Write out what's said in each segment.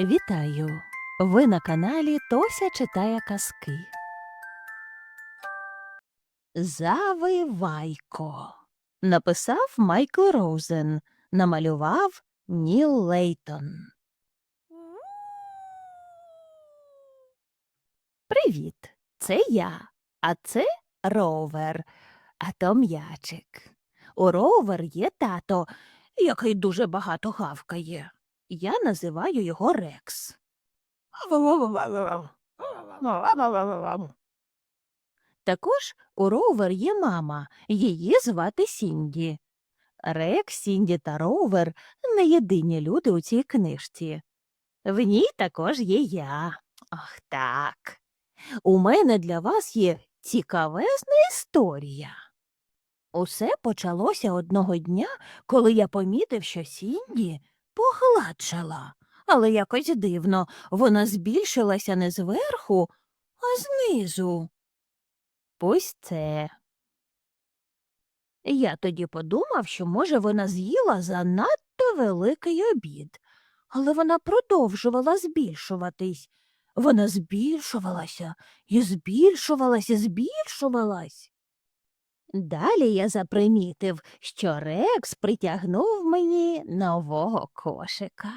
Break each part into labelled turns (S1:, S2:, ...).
S1: Вітаю! Ви на каналі Тося читає казки. Завивайко. Написав Майкл Роузен. Намалював Ніл Лейтон. Привіт! Це я, а це ровер, а то м'ячик. У ровер є тато, який дуже багато гавкає. Я називаю його Рекс. Також у ровер є мама, її звати Сінді. Рекс, Сінді та ровер не єдині люди у цій книжці. В ній також є я. Ах так. У мене для вас є цікавезна історія. Усе почалося одного дня, коли я помітив, що Сінді погладшала, але якось дивно, вона збільшилася не зверху, а знизу. Ось це. Я тоді подумав, що, може, вона з'їла занадто великий обід, але вона продовжувала збільшуватись. Вона збільшувалася і збільшувалась і збільшувалась. Далі я запримітив, що Рекс притягнув мені нового кошика.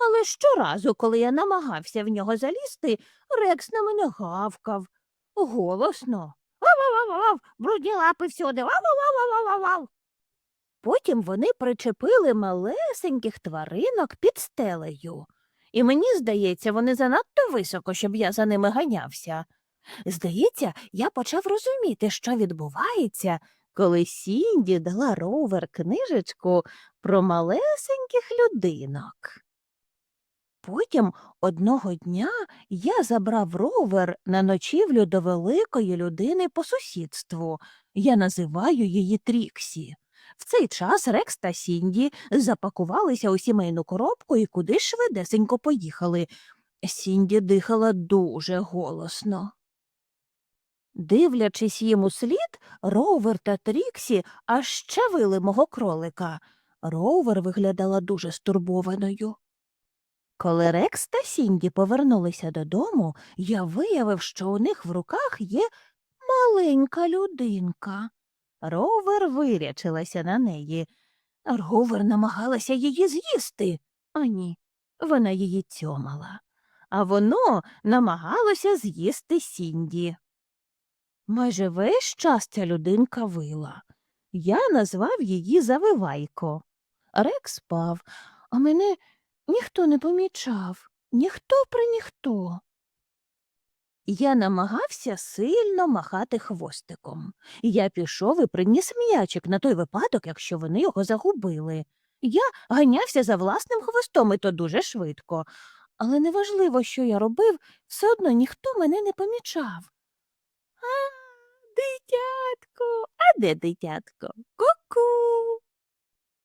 S1: Але щоразу, коли я намагався в нього залізти, Рекс на мене гавкав. Голосно. Вав-вав-вав-вав, брудні лапи всюди. Вав-вав-вав-вав-вав. Потім вони причепили малесеньких тваринок під стелею. І мені здається, вони занадто високо, щоб я за ними ганявся. Здається, я почав розуміти, що відбувається, коли Сінді дала ровер книжечку про малесеньких людинок. Потім одного дня я забрав ровер на ночівлю до великої людини по сусідству. Я називаю її Тріксі. В цей час Рекс та Сінді запакувалися у сімейну коробку і куди швидесенько поїхали. Сінді дихала дуже голосно. Дивлячись їм у слід, Ровер та Тріксі аж щавили мого кролика. Ровер виглядала дуже стурбованою. Коли Рекс та Сінді повернулися додому, я виявив, що у них в руках є маленька людинка. Ровер вирячилася на неї. Ровер намагалася її з'їсти. А ні, вона її цьомала. А воно намагалося з'їсти Сінді. Майже весь час ця людинка вила. Я назвав її Завивайко. Рекс спав, а мене ніхто не помічав, ніхто при ніхто. Я намагався сильно махати хвостиком. Я пішов і приніс м'ячик на той випадок, якщо вони його загубили. Я ганявся за власним хвостом, і то дуже швидко. Але неважливо, що я робив, все одно ніхто мене не помічав. А, дитятко, а де дитятко? Ку-ку.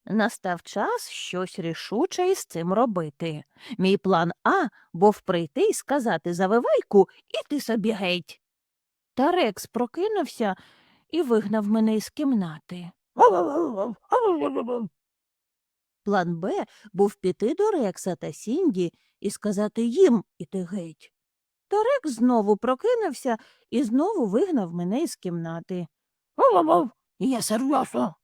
S1: Настав час щось рішуче із цим робити. Мій план А був прийти і сказати завивайку іти собі геть. Та Рекс прокинувся і вигнав мене із кімнати. План Б був піти до Рекса та Сінді і сказати їм іти геть. Та Рекс знову прокинувся і знову вигнав мене із кімнати. Я серйозно.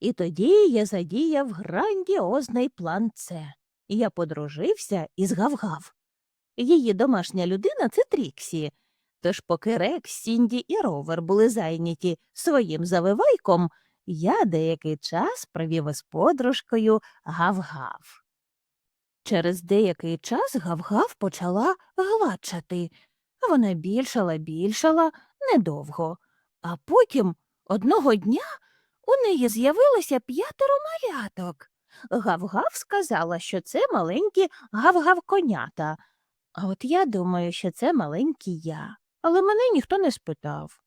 S1: І тоді я задіяв грандіозний план С. Я подружився із Гавгав. Її домашня людина це Тріксі. Тож, поки Рекс, Сінді і Ровер були зайняті своїм завивайком, я деякий час провів із подружкою Гавгав. Через деякий час Гавгав почала гладшати. Вона більшала, більшала недовго. А потім одного дня у неї з'явилося п'ятеро маляток. Гав-гав сказала, що це маленькі гав-гав-конята. А от я думаю, що це маленький я, але мене ніхто не спитав.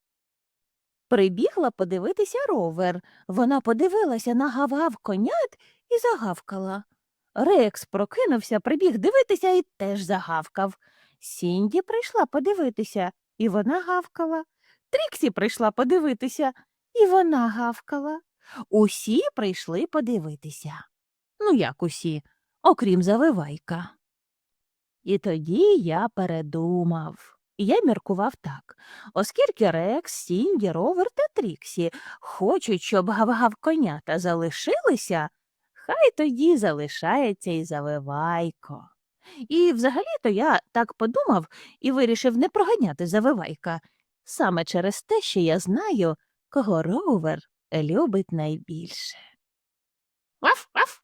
S1: Прибігла подивитися ровер. Вона подивилася на гав-гав конят і загавкала. Рекс прокинувся, прибіг дивитися і теж загавкав. Сінді прийшла подивитися, і вона гавкала. Тріксі прийшла подивитися, і вона гавкала. Усі прийшли подивитися. Ну, як усі, окрім завивайка. І тоді я передумав. Я міркував так. Оскільки Рекс, Сінді, Ровер та Тріксі хочуть, щоб гав-гав конята залишилися, хай тоді залишається і завивайко. І взагалі-то я так подумав і вирішив не проганяти завивайка, саме через те, що я знаю, кого Ровер любить найбільше. Ваф, ваф.